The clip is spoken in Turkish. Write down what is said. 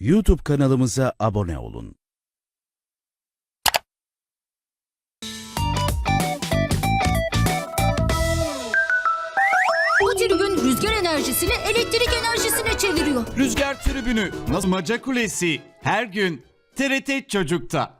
YouTube kanalımıza abone olun. Bu tribün rüzgar enerjisini elektrik enerjisine çeviriyor. Rüzgar tribünü, Nazmaca Kulesi. Her gün TRT Çocuk'ta.